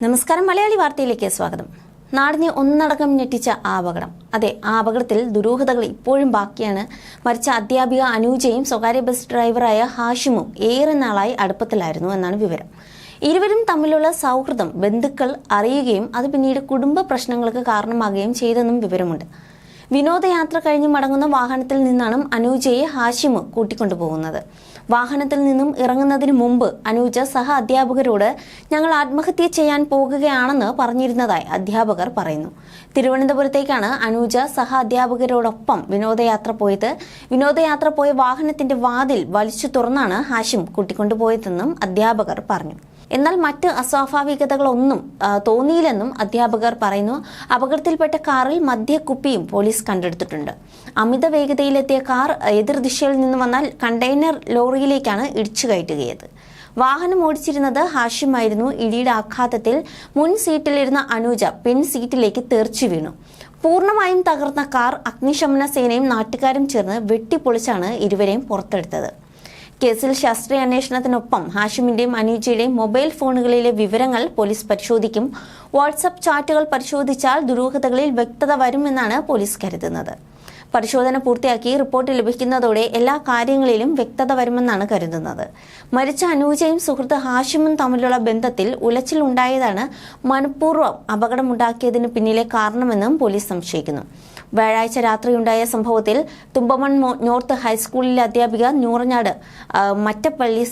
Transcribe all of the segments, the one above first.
നമസ്കാരം. മലയാളി വാർത്തയിലേക്ക് സ്വാഗതം. നാടിനെ ഒന്നടക്കം ഞെട്ടിച്ച ആ അപകടം. അതെ ആ അപകടത്തിൽ ദുരൂഹതകൾ ഇപ്പോഴും ബാക്കിയാണ്. മരിച്ച അധ്യാപിക അനൂജയും സ്വകാര്യ ബസ് ഡ്രൈവറായ ഹാഷിമും ഏറെ നാളായി അടുപ്പത്തിലായിരുന്നു എന്നാണ് വിവരം. ഇരുവരും തമ്മിലുള്ള സൗഹൃദം ബന്ധുക്കൾ അറിയുകയും അത് പിന്നീട് കുടുംബ പ്രശ്നങ്ങൾക്ക് കാരണമാകുകയും ചെയ്തെന്നും വിവരമുണ്ട്. വിനോദയാത്ര കഴിഞ്ഞ് മടങ്ങുന്ന വാഹനത്തിൽ നിന്നാണ് അനൂജയെ ഹാഷിമ് കൂട്ടിക്കൊണ്ടുപോകുന്നത്. വാഹനത്തിൽ നിന്നും ഇറങ്ങുന്നതിന് മുമ്പ് അനൂജ സഹ അധ്യാപകരോട് ഞങ്ങൾ ആത്മഹത്യ ചെയ്യാൻ പോകുകയാണെന്ന് പറഞ്ഞിരുന്നതായി അധ്യാപകർ പറയുന്നു. തിരുവനന്തപുരത്തേക്കാണ് അനൂജ സഹ അധ്യാപകരോടൊപ്പം വിനോദയാത്ര പോയത്. വിനോദയാത്ര പോയ വാഹനത്തിന്റെ വാതിൽ വലിച്ചു തുറന്നാണ് ഹാഷിം കൂട്ടിക്കൊണ്ടുപോയതെന്നും അധ്യാപകർ പറഞ്ഞു. എന്നാൽ മറ്റ് അസ്വാഭാവികതകളൊന്നും തോന്നിയില്ലെന്നും അധ്യാപകർ പറയുന്നു. അപകടത്തിൽപ്പെട്ട കാറിൽ മദ്യക്കുപ്പിയും പോലീസ് കണ്ടെടുത്തിട്ടുണ്ട്. അമിത വേഗതയിലെത്തിയ കാർ എതിർദിശയിൽ നിന്ന് വന്നാൽ കണ്ടെയ്നർ ലോറിയിലേക്കാണ് ഇടിച്ചു കയറ്റുകയത്. വാഹനം ഓടിച്ചിരുന്നത് ഹാഷിമായിരുന്നു. ഇടിയുടെ ആഘാതത്തിൽ മുൻ സീറ്റിലിരുന്ന അനൂജ പിൻ സീറ്റിലേക്ക് തെറിച്ചു വീണു. പൂർണമായും തകർന്ന കാർ അഗ്നിശമന സേനയും നാട്ടുകാരും ചേർന്ന് വെട്ടിപ്പൊളിച്ചാണ് ഇരുവരെയും പുറത്തെടുത്തത്. കേസിൽ ശാസ്ത്രീയ അന്വേഷണത്തിനൊപ്പം ഹാഷിമിന്റെയും അനീജയുടെയും മൊബൈൽ ഫോണുകളിലെ വിവരങ്ങൾ പോലീസ് പരിശോധിക്കും. വാട്സപ്പ് ചാറ്റുകൾ പരിശോധിച്ചാൽ ദുരൂഹതകളിൽ വ്യക്തത വരുമെന്നാണ് പോലീസ് കരുതുന്നത്. പരിശോധന പൂർത്തിയാക്കി റിപ്പോർട്ട് ലഭിക്കുന്നതോടെ എല്ലാ കാര്യങ്ങളിലും വ്യക്തത വരുമെന്നാണ് കരുതുന്നത്. മരിച്ച അനൂജയും സുഹൃത്ത് ഹാഷിമും തമ്മിലുള്ള ബന്ധത്തിൽ ഉലച്ചിൽ ഉണ്ടായതാണ് മനഃപൂർവം അപകടമുണ്ടാക്കിയതിന് പിന്നിലെ കാരണമെന്നും പോലീസ് സംശയിക്കുന്നു. വ്യാഴാഴ്ച രാത്രിയുണ്ടായ സംഭവത്തിൽ തുമ്പമൺ നോർത്ത് ഹൈസ്കൂളിലെ അധ്യാപിക നൂറഞ്ഞാട് മറ്റപ്പള്ളി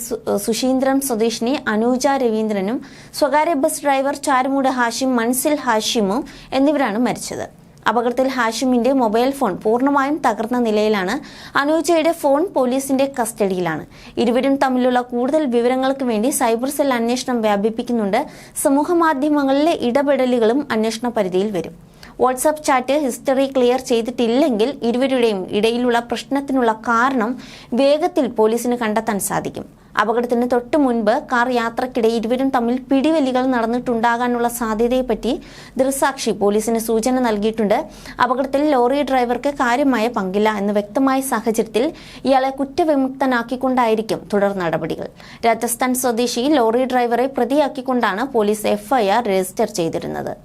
സുശീന്ദ്രൻ സ്വദേശിനി അനൂജ രവീന്ദ്രനും സ്വകാര്യ ബസ് ഡ്രൈവർ ചാരുമൂട് ഹാഷിം മൻസിൽ ഹാഷിമും എന്നിവരാണ് മരിച്ചത്. അപകടത്തിൽ ഹാഷിമിന്റെ മൊബൈൽ ഫോൺ പൂർണമായും തകർന്ന നിലയിലാണ്. അനുജയുടെ ഫോൺ പോലീസിന്റെ കസ്റ്റഡിയിലാണ്. ഇരുവരും തമ്മിലുള്ള കൂടുതൽ വിവരങ്ങൾക്ക് വേണ്ടി സൈബർ സെൽ അന്വേഷണം വ്യാപിപ്പിക്കുന്നുണ്ട്. സമൂഹ മാധ്യമങ്ങളിലെ ഇടപെടലുകളും അന്വേഷണ പരിധിയിൽ വരും. വാട്സാപ്പ് ചാറ്റ് ഹിസ്റ്ററി ക്ലിയർ ചെയ്തിട്ടില്ലെങ്കിൽ ഇരുവരുടെയും ഇടയിലുള്ള പ്രശ്നത്തിനുള്ള കാരണം വേഗത്തിൽ പോലീസിന് കണ്ടെത്താൻ സാധിക്കും. അപകടത്തിന് തൊട്ടു മുൻപ് കാർ യാത്രക്കിടെ ഇരുവരും തമ്മിൽ പിടിവലികൾ നടന്നിട്ടുണ്ടാകാനുള്ള സാധ്യതയെപ്പറ്റി ദൃസാക്ഷി പോലീസിന് സൂചന നൽകിയിട്ടുണ്ട്. അപകടത്തിൽ ലോറി ഡ്രൈവർക്ക് കാര്യമായ പങ്കില്ല എന്ന് വ്യക്തമായ സാഹചര്യത്തിൽ ഇയാളെ കുറ്റവിമുക്തനാക്കിക്കൊണ്ടായിരിക്കും തുടർ നടപടികൾ. രാജസ്ഥാൻ സ്വദേശി ലോറി ഡ്രൈവറെ പ്രതിയാക്കിക്കൊണ്ടാണ് പോലീസ് എഫ്ഐആർ രജിസ്റ്റർ ചെയ്തിരുന്നത്.